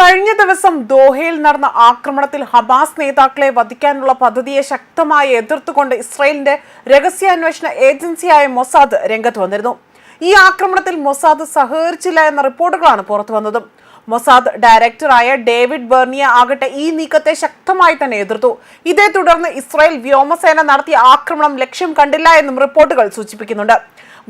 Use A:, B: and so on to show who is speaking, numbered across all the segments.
A: കഴിഞ്ഞ ദിവസം ദോഹയിൽ നടന്ന ആക്രമണത്തിൽ ഹമാസ് നേതാക്കളെ വധിക്കാനുള്ള പദ്ധതിയെ ശക്തമായി എതിർത്തുകൊണ്ട് ഇസ്രയേലിന്റെ രഹസ്യാന്വേഷണ ഏജൻസിയായ മൊസാദ് രംഗത്ത് വന്നിരുന്നു. ഈ ആക്രമണത്തിൽ മൊസാദ് സഹകരിച്ചില്ല എന്ന റിപ്പോർട്ടുകളാണ് പുറത്തു വന്നതും. മൊസാദ് ഡയറക്ടറായ ഡേവിഡ് ബെർണിയ ആകട്ടെ ഈ നീക്കത്തെ ശക്തമായി തന്നെ എതിർത്തു. ഇതേ തുടർന്ന് ഇസ്രായേൽ വ്യോമസേന നടത്തിയ ആക്രമണം ലക്ഷ്യം കണ്ടില്ല എന്നും റിപ്പോർട്ടുകൾ സൂചിപ്പിക്കുന്നുണ്ട്.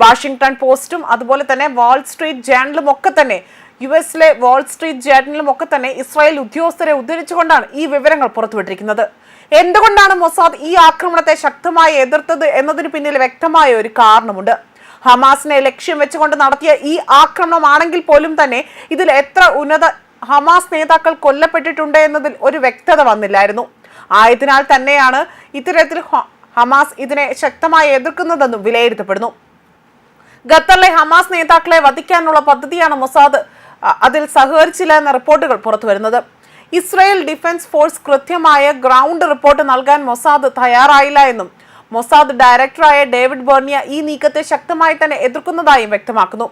A: വാഷിംഗ്ടൺ പോസ്റ്റും അതുപോലെ തന്നെ വാൾ സ്ട്രീറ്റ് ജേണലും ഒക്കെ തന്നെ യു എസിലെ വാൾ സ്ട്രീറ്റ് ജേർണലും ഒക്കെ തന്നെ ഇസ്രായേൽ ഉദ്യോഗസ്ഥരെ ഉദ്ധരിച്ചുകൊണ്ടാണ് ഈ വിവരങ്ങൾ പുറത്തുവിട്ടിരിക്കുന്നത്. എന്തുകൊണ്ടാണ് മൊസാദ് ഈ ആക്രമണത്തെ ശക്തമായി എതിർത്തത് എന്നതിന് പിന്നിൽ വ്യക്തമായ ഒരു കാരണമുണ്ട്. ഹമാസിനെ ലക്ഷ്യം വെച്ചുകൊണ്ട് നടത്തിയ ഈ ആക്രമണമാണെങ്കിൽ പോലും തന്നെ ഇതിൽ എത്ര ഉന്നത ഹമാസ് നേതാക്കൾ കൊല്ലപ്പെട്ടിട്ടുണ്ട് എന്നതിൽ ഒരു വ്യക്തത വന്നില്ലായിരുന്നു. ആയതിനാൽ തന്നെയാണ് ഇത്തരത്തിൽ ഹമാസ് ഇതിനെ ശക്തമായി എതിർക്കുന്നതെന്നും വിലയിരുത്തപ്പെടുന്നു. ഖത്തറിലെ ഹമാസ് നേതാക്കളെ വധിക്കാനുള്ള പദ്ധതിയാണ് മൊസാദ് അതിൽ സഹകരിച്ചില്ല എന്ന റിപ്പോർട്ടുകൾ പുറത്തു വരുന്നത്. ഇസ്രായേൽ ഡിഫൻസ് ഫോഴ്സ് കൃത്യമായ ഗ്രൗണ്ട് റിപ്പോർട്ട് നൽകാൻ മൊസാദ് തയ്യാറായില്ല എന്നും മൊസാദ് ഡയറക്ടറായ ഡേവിഡ് ബെർണിയ ഈ നീക്കത്തെ ശക്തമായി തന്നെ എതിർക്കുന്നതായും വ്യക്തമാക്കുന്നു.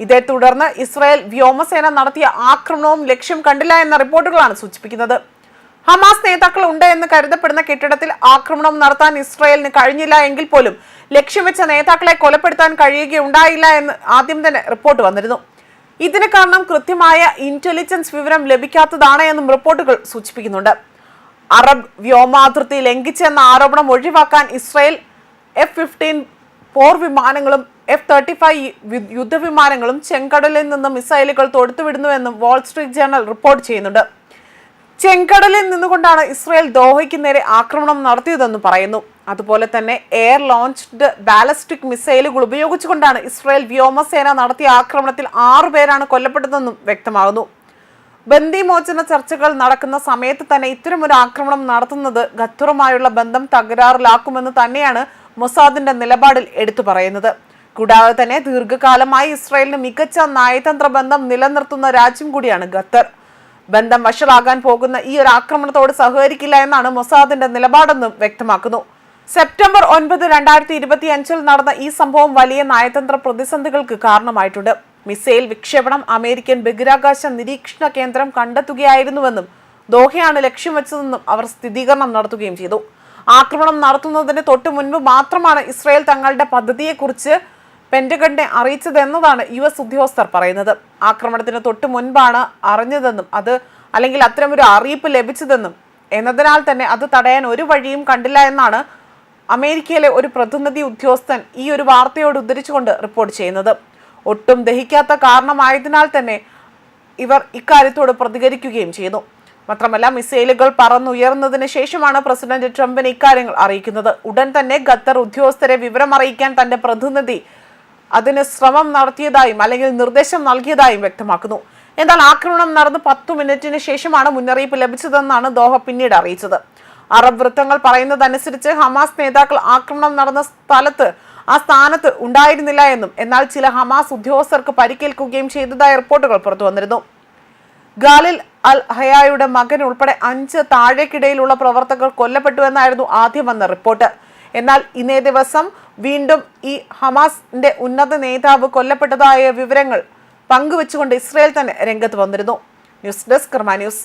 A: ഇതേ തുടർന്ന് ഇസ്രായേൽ വ്യോമസേന നടത്തിയ ആക്രമണവും ലക്ഷ്യം കണ്ടില്ല എന്ന റിപ്പോർട്ടുകളാണ് സൂചിപ്പിക്കുന്നത്. ഹമാസ് നേതാക്കൾ ഉണ്ട് എന്ന് കരുതപ്പെടുന്ന കെട്ടിടത്തിൽ ആക്രമണം നടത്താൻ ഇസ്രായേലിന് കഴിഞ്ഞില്ല എങ്കിൽ പോലും ലക്ഷ്യം വെച്ച നേതാക്കളെ കൊലപ്പെടുത്താൻ കഴിയുകയുണ്ടായില്ല എന്ന് ആദ്യം തന്നെ റിപ്പോർട്ട് വന്നിരുന്നു. ഇതിന് കാരണം കൃത്യമായ ഇന്റലിജൻസ് വിവരം ലഭിക്കാത്തതാണ് എന്നും റിപ്പോർട്ടുകൾ സൂചിപ്പിക്കുന്നുണ്ട്. അറബ് വ്യോമാതിർത്തി ലംഘിച്ചെന്ന ആരോപണം ഒഴിവാക്കാൻ ഇസ്രായേൽ എഫ് ഫിഫ്റ്റീൻ പോർ വിമാനങ്ങളും എഫ് തേർട്ടി ഫൈവ് യുദ്ധവിമാനങ്ങളും ചെങ്കടലിൽ നിന്ന് മിസൈലുകൾ തൊടുത്തുവിടുന്നുവെന്നും വാൾ സ്ട്രീറ്റ് ജേണൽ റിപ്പോർട്ട് ചെയ്യുന്നുണ്ട്. ചെങ്കടലിൽ നിന്നുകൊണ്ടാണ് ഇസ്രായേൽ ദോഹയ്ക്ക് നേരെ ആക്രമണം നടത്തിയതെന്ന് പറയുന്നു. അതുപോലെ തന്നെ എയർ ലോഞ്ച്ഡ് ബാലസ്റ്റിക് മിസൈലുകൾ ഉപയോഗിച്ചുകൊണ്ടാണ് ഇസ്രായേൽ വ്യോമസേന നടത്തിയ ആക്രമണത്തിൽ ആറുപേരാണ് കൊല്ലപ്പെട്ടതെന്നും വ്യക്തമാകുന്നു. ബന്ദിമോചന ചർച്ചകൾ നടക്കുന്ന സമയത്ത് തന്നെ ഇത്തരമൊരു ആക്രമണം നടത്തുന്നത് ഖത്തറുമായുള്ള ബന്ധം തകരാറിലാക്കുമെന്ന് തന്നെയാണ് മൊസാദിന്റെ നിലപാടിൽ എടുത്തു പറയുന്നത്. കൂടാതെ തന്നെ ദീർഘകാലമായി ഇസ്രായേലിന് മികച്ച നയതന്ത്ര ബന്ധം നിലനിർത്തുന്ന രാജ്യം കൂടിയാണ് ഖത്തർ. ബന്ധം വഷളാകാൻ പോകുന്ന ഈ ഒരു ആക്രമണത്തോട് സഹകരിക്കില്ല എന്നാണ് മൊസാദിന്റെ നിലപാടെന്നും വ്യക്തമാക്കുന്നു. സെപ്റ്റംബർ ഒൻപത് രണ്ടായിരത്തി ഇരുപത്തി അഞ്ചിൽ നടന്ന ഈ സംഭവം വലിയ നയതന്ത്ര പ്രതിസന്ധികൾക്ക് കാരണമായിട്ടുണ്ട്. മിസൈൽ വിക്ഷേപണം അമേരിക്കൻ ബഹിരാകാശ നിരീക്ഷണ കേന്ദ്രം കണ്ടെത്തുകയായിരുന്നുവെന്നും ദോഹയാണ് ലക്ഷ്യം വെച്ചതെന്നും അവർ സ്ഥിരീകരണം നടത്തുകയും ചെയ്തു. ആക്രമണം നടത്തുന്നതിന് തൊട്ടു മുൻപ് മാത്രമാണ് ഇസ്രായേൽ തങ്ങളുടെ പദ്ധതിയെക്കുറിച്ച് പെന്റഗണിനെ അറിയിച്ചതെന്നതാണ് യു എസ് ഉദ്യോഗസ്ഥർ പറയുന്നത്. ആക്രമണത്തിന് തൊട്ടു മുൻപാണ് അറിഞ്ഞതെന്നും അത് അല്ലെങ്കിൽ അത്തരമൊരു അറിയിപ്പ് ലഭിച്ചതെന്നും. എന്നതിനാൽ തന്നെ അത് തടയാൻ ഒരു വഴിയും കണ്ടില്ല എന്നാണ് അമേരിക്കയിലെ ഒരു പ്രതിനിധി ഉദ്യോഗസ്ഥൻ ഈ ഒരു വാർത്തയോട് ഉദ്ധരിച്ചുകൊണ്ട് റിപ്പോർട്ട് ചെയ്യുന്നത്. ഒട്ടും ദഹിക്കാത്ത കാരണമായതിനാൽ തന്നെ ഇവർ ഇക്കാര്യത്തോട് പ്രതികരിക്കുകയും ചെയ്തു മാത്രമല്ല മിസൈലുകൾ പറന്നുയർന്നതിന് ശേഷമാണ് പ്രസിഡന്റ് ട്രംപിന് ഇക്കാര്യങ്ങൾ അറിയിക്കുന്നത്. ഉടൻ തന്നെ ഖത്തർ ഉദ്യോഗസ്ഥരെ വിവരം അറിയിക്കാൻ തന്റെ പ്രതിനിധി അതിന് ശ്രമം നടത്തിയതായും അല്ലെങ്കിൽ നിർദ്ദേശം നൽകിയതായും വ്യക്തമാക്കുന്നു. എന്നാൽ ആക്രമണം നടന്ന് പത്തു മിനിറ്റിന് ശേഷമാണ് മുന്നറിയിപ്പ് ലഭിച്ചതെന്നാണ് ദോഹ പിന്നീട് അറിയിച്ചത്. അറബ് വൃത്തങ്ങൾ പറയുന്നതനുസരിച്ച് ഹമാസ് നേതാക്കൾ ആക്രമണം നടന്ന സ്ഥലത്ത് ആ സ്ഥാനത്ത് ഉണ്ടായിരുന്നില്ല എന്നും എന്നാൽ ചില ഹമാസ് ഉദ്യോഗസ്ഥർക്ക് പരിക്കേൽക്കുകയും ചെയ്തതായ റിപ്പോർട്ടുകൾ പുറത്തു വന്നിരുന്നു. ഗാലിൽ അൽ ഹയായുടെ മകൻ ഉൾപ്പെടെ അഞ്ച് താഴേക്കിടയിലുള്ള പ്രവർത്തകർ കൊല്ലപ്പെട്ടു എന്നായിരുന്നു ആദ്യം വന്ന റിപ്പോർട്ട്. എന്നാൽ ഇന്നേ ദിവസം വീണ്ടും ഈ ഹമാസിന്റെ ഉന്നത നേതാവ് കൊല്ലപ്പെട്ടതായ വിവരങ്ങൾ പങ്കുവെച്ചുകൊണ്ട് ഇസ്രയേൽ തന്നെ രംഗത്ത് വന്നിരുന്നു. News desk Karma news.